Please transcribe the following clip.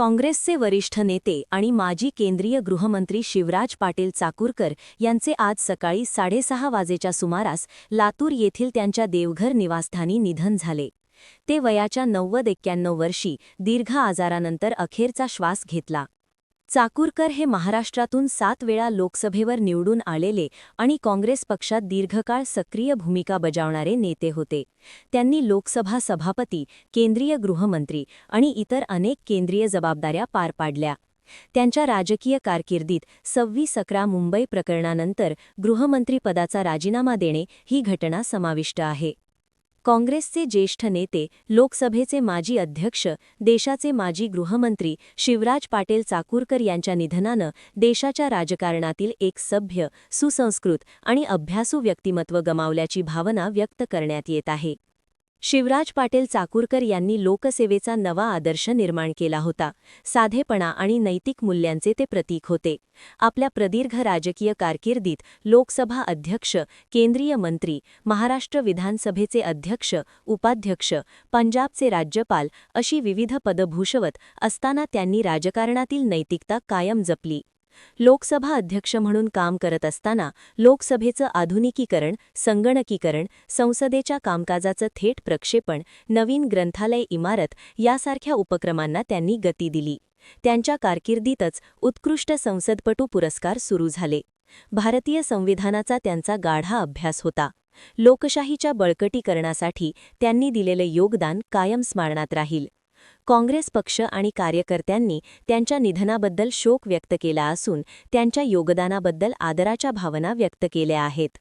काँग्रेसचे वरिष्ठ नेते आणि माजी केंद्रीय गृहमंत्री शिवराज पाटील चाकूरकर यांचे आज सकाळी साडेसहा वाजेच्या सुमारास लातूर येथील त्यांच्या देवघर निवासस्थानी निधन झाले. ते वयाच्या नव्वद एक्क्याण्णव वर्षी दीर्घ आजारानंतर अखेरचा श्वास घेतला. चाकूरकर हे महाराष्ट्रातून सात वेळा लोकसभेवर निवडून आलेले आणि काँग्रेस पक्षात दीर्घकाळ सक्रिय भूमिका बजावणारे नेते होते. त्यांनी लोकसभा सभापती केंद्रीय गृहमंत्री आणि इतर अनेक केंद्रीय जबाबदाऱ्या पार पाडल्या. त्यांच्या राजकीय कारकिर्दीत सव्वीस अकरा मुंबई प्रकरणानंतर गृहमंत्रीपदाचा राजीनामा देणे ही घटना समाविष्ट आहे. काँग्रेसचे ज्येष्ठ नेते लोकसभेचे माजी अध्यक्ष देशाचे माजी गृहमंत्री शिवराज पाटील चाकूरकर यांच्या निधनानं देशाच्या राजकारणातील एक सभ्य सुसंस्कृत आणि अभ्यासू व्यक्तिमत्व गमावल्याची भावना व्यक्त करण्यात येत आहे. शिवराज पाटील चाकूरकर यांनी लोकसेवेचा नवा आदर्श निर्माण केला होता. साधेपणा आणि नैतिक मूल्यांचे ते प्रतीक होते. आपल्या प्रदीर्घ राजकीय कारकिर्दीत लोकसभा अध्यक्ष केंद्रीय मंत्री महाराष्ट्र विधानसभेचे अध्यक्ष उपाध्यक्ष पंजाबचे राज्यपाल अशी विविध पदभूषवत असताना त्यांनी राजकारणातील नैतिकता कायम जपली. लोकसभा अध्यक्ष म्हणून काम करत असताना लोकसभेचं आधुनिकीकरण संगणकीकरण संसदेच्या कामकाजाचं थेट प्रक्षेपण नवीन ग्रंथालय इमारत यासारख्या उपक्रमांना त्यांनी गती दिली. त्यांच्या कारकिर्दीतच उत्कृष्ट संसदपटू पुरस्कार सुरू झाले. भारतीय संविधानाचा त्यांचा गाढा अभ्यास होता. लोकशाहीच्या बळकटीकरणासाठी त्यांनी दिलेले योगदान कायम स्मरणात राहील. काँग्रेस पक्ष आणि कार्यकर्त्यांनी त्यांच्या निधनाबद्दल शोक व्यक्त केला असून त्यांच्या योगदानाबद्दल आदराच्या भावना व्यक्त केल्या आहेत.